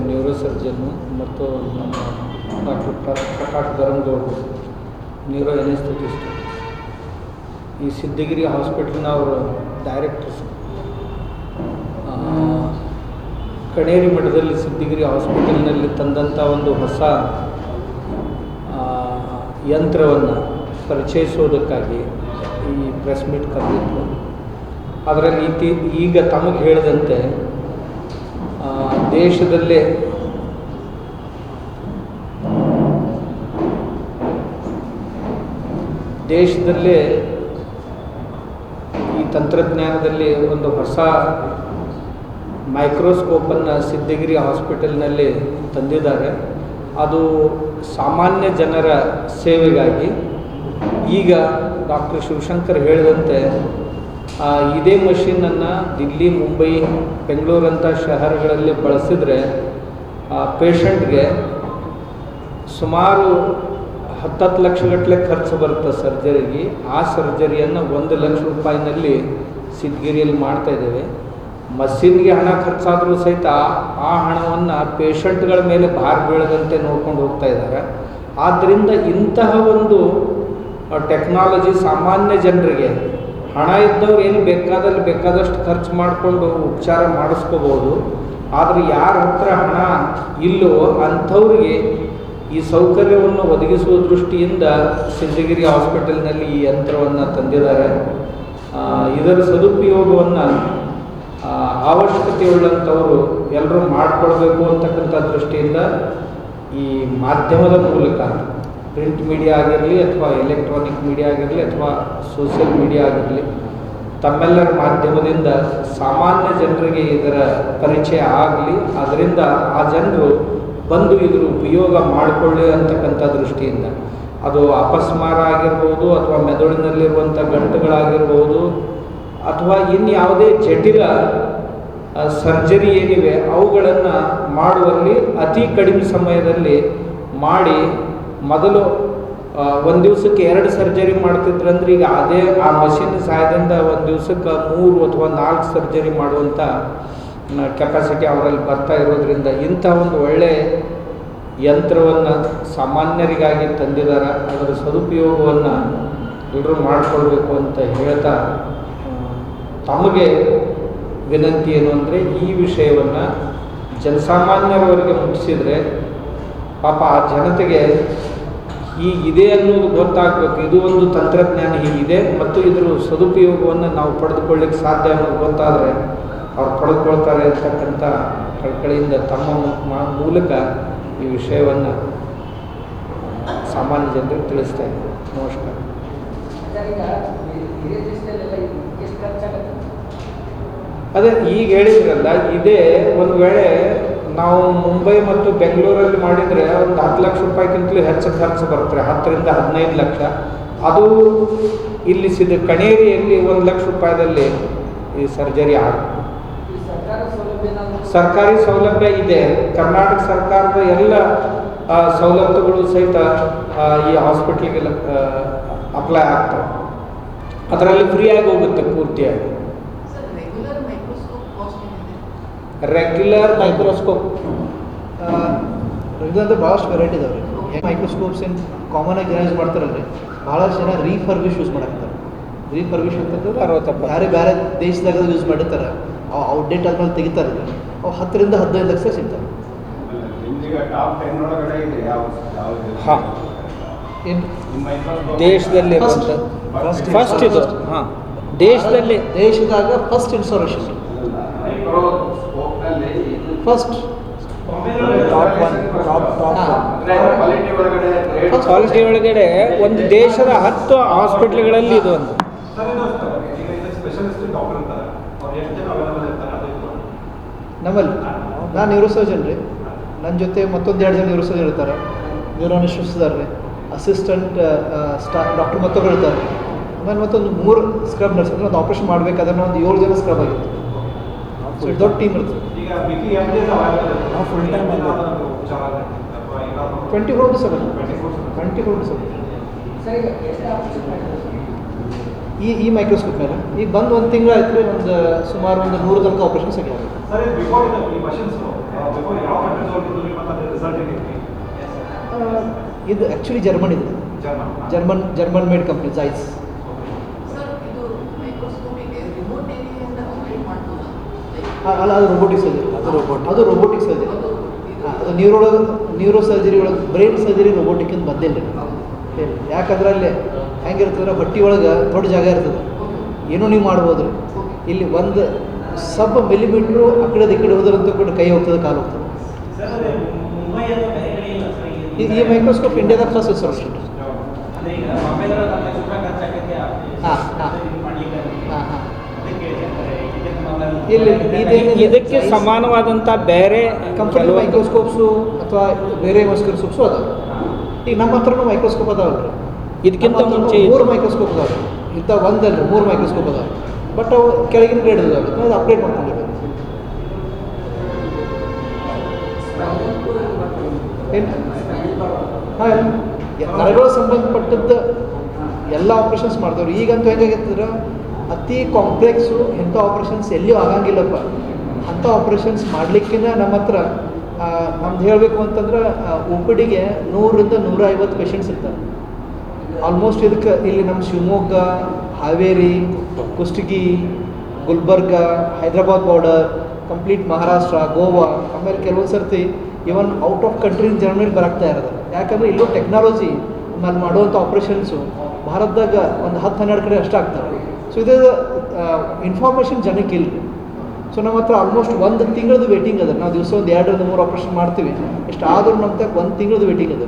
Neuro surgeon ಮತ್ತು ನಮ್ಮ doctor Prakash ಧರಂಗೌಡರು ನ್ಯೂರೋ ಎನೆಸ್ಥೆಟಿಸ್ಟ್ ಈ ಸಿದ್ಧಗಿರಿ ಹಾಸ್ಪಿಟ್ಲಿನ ಅವರು ಡೈರೆಕ್ಟರ್ಸ್ ಕಣೇರಿ ಮಠದಲ್ಲಿ ಸಿದ್ಧಗಿರಿ ಹಾಸ್ಪಿಟಲ್ನಲ್ಲಿ ತಂದಂಥ ಒಂದು ಹೊಸ ಯಂತ್ರವನ್ನು ಪರಿಚಯಿಸೋದಕ್ಕಾಗಿ ಈ ಪ್ರೆಸ್ ಮೀಟ್ ಕರೆದಿತ್ತು ಅದರಲ್ಲಿ ಈಗ ತಮಗೆ ಹೇಳಿದಂತೆ ದೇಶದಲ್ಲೇ ದೇಶದಲ್ಲೇ ಈ ತಂತ್ರಜ್ಞಾನದಲ್ಲಿ ಒಂದು ಹೊಸ ಮೈಕ್ರೋಸ್ಕೋಪನ್ನು ಸಿದ್ಧಗಿರಿ ಹಾಸ್ಪಿಟಲ್ನಲ್ಲಿ ತಂದಿದ್ದಾರೆ. ಅದು ಸಾಮಾನ್ಯ ಜನರ ಸೇವೆಗಾಗಿ. ಈಗ ಡಾಕ್ಟರ್ ಶಿವಶಂಕರ್ ಹೇಳಿದಂತೆ ಇದೇ ಮಷಿನನ್ನು ದಿಲ್ಲಿ, ಮುಂಬೈ ಬೆಂಗಳೂರಂಥ ಶಹರಗಳಲ್ಲಿ ಬಳಸಿದರೆ ಪೇಷಂಟ್ಗೆ ಸುಮಾರು ಹತ್ತತ್ತು ಲಕ್ಷಗಟ್ಟಲೆ ಖರ್ಚು ಬರುತ್ತೆ ಸರ್ಜರಿಗೆ ಆ ಸರ್ಜರಿಯನ್ನು ಒಂದು ಲಕ್ಷ ರೂಪಾಯಿನಲ್ಲಿ ಸಿದ್ಧಗಿರಿಯಲ್ಲಿ ಮಾಡ್ತಾ ಇದ್ದೇವೆ. ಮಷೀನ್ಗೆ ಹಣ ಖರ್ಚಾದರೂ ಸಹಿತ ಆ ಹಣವನ್ನು ಪೇಷಂಟ್ಗಳ ಮೇಲೆ ಭಾರ ಬೀಳದಂತೆ ನೋಡ್ಕೊಂಡು ಹೋಗ್ತಾ ಇದ್ದಾರೆ. ಆದ್ದರಿಂದ ಇಂತಹ ಒಂದು ಟೆಕ್ನಾಲಜಿ ಸಾಮಾನ್ಯ ಜನರಿಗೆ ಹಣ ಇದ್ದವ್ರು ಏನು ಬೇಕಾದಲ್ಲಿ ಬೇಕಾದಷ್ಟು ಖರ್ಚು ಮಾಡಿಕೊಂಡು ಉಪಚಾರ ಮಾಡಿಸ್ಕೋಬೋದು. ಆದರೆ ಯಾರ ಹತ್ರ ಹಣ ಇಲ್ಲವೋ ಅಂಥವ್ರಿಗೆ ಈ ಸೌಕರ್ಯವನ್ನು ಒದಗಿಸುವ ದೃಷ್ಟಿಯಿಂದ ಸಿಂಧಗಿರಿ ಹಾಸ್ಪಿಟಲ್ನಲ್ಲಿ ಈ ಯಂತ್ರವನ್ನು ತಂದಿದ್ದಾರೆ. ಇದರ ಸದುಪಯೋಗವನ್ನು ಅವಶ್ಯಕತೆ ಉಳ್ಳಂಥವರು ಎಲ್ಲರೂ ಮಾಡಿಕೊಳ್ಬೇಕು ಅಂತಕ್ಕಂಥ ದೃಷ್ಟಿಯಿಂದ ಈ ಮಾಧ್ಯಮದ ಮೂಲಕ ಪ್ರಿಂಟ್ ಮೀಡಿಯಾ ಆಗಿರಲಿ ಅಥವಾ ಎಲೆಕ್ಟ್ರಾನಿಕ್ ಮೀಡಿಯಾ ಆಗಿರಲಿ ಅಥವಾ ಸೋಷಿಯಲ್ ಮೀಡಿಯಾ ಆಗಿರಲಿ, ತಮ್ಮೆಲ್ಲರ ಮಾಧ್ಯಮದಿಂದ ಸಾಮಾನ್ಯ ಜನರಿಗೆ ಇದರ ಪರಿಚಯ ಆಗಲಿ ಅದರಿಂದ ಆ ಜನರು ಬಂದು ಇದ್ರ ಉಪಯೋಗ ಮಾಡಿಕೊಳ್ಳಿ ಅಂತಕ್ಕಂಥ ದೃಷ್ಟಿಯಿಂದ. ಅದು ಅಪಸ್ಮಾರ ಆಗಿರ್ಬೋದು ಅಥವಾ ಮೆದುಳಿನಲ್ಲಿರುವಂಥ ಗಂಟುಗಳಾಗಿರ್ಬೋದು, ಅಥವಾ ಇನ್ಯಾವುದೇ ಜಟಿಲ ಸರ್ಜರಿ ಏನಿವೆ ಅವುಗಳನ್ನು ಮಾಡುವಲ್ಲಿ ಅತಿ ಕಡಿಮೆ ಸಮಯದಲ್ಲಿ ಮಾಡಿ ಮೊದಲು ಒಂದು ದಿವಸಕ್ಕೆ ಎರಡು ಸರ್ಜರಿ ಮಾಡ್ತಿದ್ರಂದ್ರೆ ಈಗ ಅದೇ ಆ ಮಷಿನ್ ಸಹಾಯದಿಂದ ಒಂದು ದಿವಸಕ್ಕೆ ಮೂರು ಅಥವಾ ನಾಲ್ಕು ಸರ್ಜರಿ ಮಾಡುವಂಥ ಕೆಪಾಸಿಟಿ ಅವರಲ್ಲಿ ಬರ್ತಾ ಇರೋದ್ರಿಂದ ಇಂಥ ಒಂದು ಒಳ್ಳೆಯ ಯಂತ್ರವನ್ನು ಸಾಮಾನ್ಯರಿಗಾಗಿ ತಂದಿದ್ದಾರೆ ಅದರ ಸದುಪಯೋಗವನ್ನು ಎಲ್ಲರೂ ಮಾಡಿಕೊಳ್ಬೇಕು ಅಂತ ಹೇಳ್ತಾ, ತಮಗೆ ವಿನಂತಿ ಏನು ಅಂದರೆ ಈ ವಿಷಯವನ್ನು ಜನಸಾಮಾನ್ಯರವರೆಗೆ ಮುಟ್ಟಿಸಿದರೆ ಪಾಪ ಆ ಜನತೆಗೆ ಇದೆ ಅನ್ನೋದು ಗೊತ್ತಾಗಬೇಕು. ಇದು ಒಂದು ತಂತ್ರಜ್ಞಾನ ಹೀಗಿದೆ ಮತ್ತು ಇದರ ಸದುಪಯೋಗವನ್ನು ನಾವು ಪಡೆದುಕೊಳ್ಳಿಕ್ಕೆ ಸಾಧ್ಯ ಅನ್ನೋದು ಗೊತ್ತಾದರೆ ಅವ್ರು ಪಡೆದುಕೊಳ್ತಾರೆ ಅಂತಕ್ಕಂಥ ಕಳಕಳಿಯಿಂದ ತಮ್ಮ ಮೂಲಕ ಈ ವಿಷಯವನ್ನು ಸಾಮಾನ್ಯ ಜನರಿಗೆ ತಿಳಿಸ್ತಾ ಇದ್ದೀವಿ ನಮಸ್ಕಾರ. ಅದೇ ಈಗ ಹೇಳಿದ್ರಲ್ಲ ಇದೇ ಒಂದು ವೇಳೆ ನಾವು ಮುಂಬೈ ಮತ್ತು ಬೆಂಗಳೂರಲ್ಲಿ ಮಾಡಿದರೆ ಒಂದು ಹತ್ತು ಲಕ್ಷ ರೂಪಾಯಿಗಿಂತಲೂ ಹೆಚ್ಚು ಖರ್ಚು ಬರುತ್ತೆ. ಹತ್ತರಿಂದ ಹದಿನೈದು ಲಕ್ಷ. ಅದು ಇಲ್ಲಿ ಸಿದ್ಧ ಕಣೇರಿಯಲ್ಲಿ ಒಂದು ಲಕ್ಷ ರೂಪಾಯಿದಲ್ಲಿ ಈ ಸರ್ಜರಿ ಆಗುತ್ತೆ. ಸರ್ಕಾರಿ ಸೌಲಭ್ಯ ಇದೆ. ಕರ್ನಾಟಕ ಸರ್ಕಾರದ ಎಲ್ಲ ಸವಲತ್ತುಗಳು ಸಹಿತ ಈ ಹಾಸ್ಪಿಟ್ಲಿಗೆ ಅಪ್ಲೈ ಆಗ್ತವೆ. ಅದರಲ್ಲಿ ಫ್ರೀಯಾಗಿ ಹೋಗುತ್ತೆ ಪೂರ್ತಿಯಾಗಿ ಸರ್ ರೆಗ್ಯುಲರ್ ಮೈಕ್ರೋಸ್ಕೋಪ್ ಕಾಸ್ಟ್ ಏನಿದೆ ರೆಗ್ಯುಲರ್ ಮೈಕ್ರೋಸ್ಕೋಪ್ ಇದಂದ್ರೆ ಅಂದ್ರೆ ಭಾಳಷ್ಟು ವೆರೈಟಿ ಇದಾವೆ ರೀ. ಮೈಕ್ರೋಸ್ಕೋಪ್ಸ್ ಏನು ಕಾಮನ್ ಆಗಿ ಯೂಸ್ ಮಾಡ್ತಾರಲ್ರಿ? ಭಾಳಷ್ಟು ಜನ ರೀಫರ್ವಿಶ್ ಯೂಸ್ ಮಾಡಾಕ್ತಾರೆ ರೀಫರ್ವಿಶ್ ಅಂತಂದ್ರೆ ಅರವತ್ತಪ್ಪ ಯಾರೇ ಬೇರೆ ದೇಶದಾಗ ಯೂಸ್ ಮಾಡಿರ್ತಾರೆ. ಅವು ಔಟ್ಡೇಟ್ ಆದ್ಮೇಲೆ ತೆಗಿತಾರೆ ಅವು ಹತ್ತರಿಂದ ಹದಿನೈದು ಲಕ್ಷ ಸಿಗ್ತವೆ. ಹಾಂ ಟಾಪ್ ಟೆನ್ ಒಳಗಡೆ ಇದೆ ಯಾವ ಯಾವ್ದು ಹಾ. ಏನು ಮೈಕ್ರೋಸ್ಕೋಪ್ ದೇಶದಲ್ಲಿ. ಫಸ್ಟ್ ಇದು. ಹಾಂ. ದೇಶದಲ್ಲಿ ದೇಶದಾಗ ಫಸ್ಟ್ ಇನ್ಸ್ಟಾಲೇಷನ್ ಫಸ್ಟ್ ಕ್ವಾಲಿಟಿ ಒಳಗಡೆ ಒಂದು ದೇಶದ ಹತ್ತು ಹಾಸ್ಪಿಟ್ಲ್ಗಳಲ್ಲಿ ಇದು ಒಂದು. ನಮ್ಮಲ್ಲಿ? ನಾನು ನ್ಯೂರೋ ಸರ್ಜನ್ ರೀ. ನನ್ನ ಜೊತೆ ಮತ್ತೊಂದು ಎರಡು ಜನ ನ್ಯೂರೋ ಸರ್ಜನ್ ಇರ್ತಾರೆ. ನ್ಯೂರೋನಿಸ್ಟಿಸ್ಟ್ ಇದ್ದಾರೆ ರೀ ಅಸಿಸ್ಟೆಂಟ್ ಸ್ಟಾ ಡಾಕ್ಟರ್ ಮತ್ತೊಬ್ಬರು ಇರ್ತಾರೆ. ಆಮೇಲೆ ಮತ್ತೊಂದು ಮೂರು ಸ್ಕ್ರಬ್ ನರ್ಸ್ ಅಂದರೆ ಒಂದು ಆಪ್ರೇಷನ್ ಮಾಡಬೇಕಾದ್ರೆ ಒಂದು ಏಳು ಜನ ಸ್ಕ್ರಬ್ ಆಗಿತ್ತು ಸೊ ದೊಡ್ಡ ಟೀಮ್ ಇರ್ತದೆ. Full time. Twenty four to seven twenty four to seven sir ಈಗ ಎಷ್ಟು ಆಪರೇಷನ್ ಮಾಡಿದ್ರು ಈ ಈ ಮೈಕ್ರೋಸ್ಕೋಪ್ ಮೇಲೆ. ಈಗ ಬಂದು ಒಂದು ತಿಂಗಳು ಆಯ್ತು ರೀ ಒಂದು ಸುಮಾರು ಒಂದು ನೂರು ತನಕ ಆಪ್ರೇಷನ್ ಸರ್ ಇದು ಆ್ಯಕ್ಚುಲಿ ಜರ್ಮನ್ ಇದೆ German German German made company Zeiss sir ಇದು ಮೈಕ್ರೋಸ್ಕೋಪಿಗೆ ರಿಮೋಟ್ ಏರಿಯಾದಿಂದ ಆಪರೇಟ್ ಮಾಡ್ಬೋದಾ ಅಲ್ಲ ಅದು ರೊಬೋಟಿಕ್ ಸರ್ಜರಿ ಅದು ರೊಬೋಟ್ ಅದು ರೊಬೋಟಿಕ್ ಸರ್ಜರಿ ಅದು ಹಾಂ ಅದು ನ್ಯೂರೋ ನ್ಯೂರೋ ಸರ್ಜರಿ ಒಳಗೆ ಬ್ರೈನ್ ಸರ್ಜರಿ ರೊಬೋಟಿಕ್ ಅಂತ ಬಂದಿಲ್ಲ. ರೀ ಯಾಕಂದ್ರೆ ಅಲ್ಲಿ ಹೆಂಗಿರ್ತದ್ರೆ ಹೊಟ್ಟಿ ಒಳಗೆ ದೊಡ್ಡ ಜಾಗ ಇರ್ತದೆ. ಏನೋ ನೀವು ಮಾಡ್ಬೋದು ರೀ ಇಲ್ಲಿ ಒಂದು ಸಬ್ ಮಿಲಿಮೀಟ್ರು ಆ ಕಡೆ ಈ ಕಡೆ ಹೋದ್ರಂತೂ ಕೂಡ ಕೈ ಹೋಗ್ತದೆ ಕಾಲು ಹೋಗ್ತದೆ. ಈ ಈ ಮೈಕ್ರೋಸ್ಕೋಪ್ ಇಂಡಿಯಾದ ಫಸ್ಟ್ ಸರ್ ಹಾ, ಹಾ. ಮಾಡ್ಲಿಕ್ಕೆ ಹಾಂ ಹಾಂ ಅದಕ್ಕೆ ಹೇಳ್ತಾರೆ ಇದಕ್ಕೆ ಮೊದಲು- ಇಲ್ಲಿ ಇದಕ್ಕೆ ಸಮಾನವಾದಂಥ ಬೇರೆ ಕಂಪನಿ ಮೈಕ್ರೋಸ್ಕೋಪ್ಸ್ ಅಥವಾ ಬೇರೆ ಮೈಕ್ರೋಸ್ಕೋಪ್ಸು ಅದಾವ. ಈಗ ನಮ್ಮ ಹತ್ರನೂ ಮೈಕ್ರೋಸ್ಕೋಪ್ ಅದಾವ ಇದಕ್ಕಿಂತ ಮುಂಚೆ ಮೂರು. ಮೈಕ್ರೋಸ್ಕೋಪ್ ಅದಾವೆ. ಇಂಥ ಒಂದಲ್ಲ ಮೂರು ಮೈಕ್ರೋಸ್ಕೋಪ್ ಅದಾವ. ಬಟ್ ಅವು ಕೆಳಗಿನ ಗ್ರೇಡ್ ಅದಾವೆ. ಅದು ಅಪ್ಡೇಟ್ ಮಾಡ್ಕೊಂಡಿದೆ ಏನು ಹಾಂ ನರಗಳ ಸಂಬಂಧಪಟ್ಟದ್ದು ಎಲ್ಲ ಆಪ್ರೇಷನ್ಸ್ ಮಾಡ್ದವ್ರು. ಈಗಂತೂ ಹೆಂಗಾಗತ್ತಂದ್ರೆ ಅತಿ ಕಾಂಪ್ಲೆಕ್ಸು ಇಂಥ ಆಪ್ರೇಷನ್ಸ್ ಎಲ್ಲಿಯೂ ಆಗಂಗಿಲ್ಲಪ್ಪ. ಅಂಥ ಆಪ್ರೇಷನ್ಸ್ ಮಾಡಲಿಕ್ಕಿಂತ ನಮ್ಮ ಹತ್ರ ನಮ್ದು ಹೇಳಬೇಕು ಅಂತಂದ್ರೆ ಒ ಪಿ ಡಿಗೆ ನೂರರಿಂದ ನೂರ ಐವತ್ತು ಪೇಷಂಟ್ಸ್ ಇರ್ತಾರೆ. ಆಲ್ಮೋಸ್ಟ್ ಇದಕ್ಕೆ ಇಲ್ಲಿ ನಮ್ಮ ಶಿವಮೊಗ್ಗ, ಹಾವೇರಿ, ಕುಷ್ಟಗಿ, ಗುಲ್ಬರ್ಗ, ಹೈದ್ರಾಬಾದ್ ಬಾರ್ಡರ್ ಕಂಪ್ಲೀಟ್ ಮಹಾರಾಷ್ಟ್ರ, ಗೋವಾ, ಆಮೇಲೆ ಕೆಲವೊಂದು ಸರ್ತಿ ಇವನ್ ಔಟ್ ಆಫ್ ಕಂಟ್ರಿ ಜರ್ಮನಿಗೆ ಬರಾಕ್ತಾ ಇರೋದು. ಯಾಕಂದರೆ ಇಲ್ಲೂ ಟೆಕ್ನಾಲಜಿ ಆಮೇಲೆ ಮಾಡುವಂಥ ಆಪ್ರೇಷನ್ಸು ಭಾರತದಾಗ ಒಂದು ಹತ್ತು ಹನ್ನೆರಡು ಕಡೆ ಅಷ್ಟೇ ಸೊ ಇದು ಇನ್ಫಾರ್ಮೇಷನ್ ಜನಕ್ಕೆ ಇಲ್ಲ. ಸೊ ನಮ್ಮ ಹತ್ರ ಆಲ್ಮೋಸ್ಟ್ ಒಂದು ತಿಂಗಳದ್ದು ವೇಟಿಂಗ್ ಅದ. ನಾವು ದಿವಸ ಒಂದು ಎರಡರಿಂದ ಮೂರು ಆಪ್ರೇಷನ್ ಮಾಡ್ತೀವಿ. ಎಷ್ಟು ಆದರೂ ನಮ್ಮ ತಕ್ಕ ಒಂದು ತಿಂಗಳದ್ದು ವೇಟಿಂಗ್ ಅದ.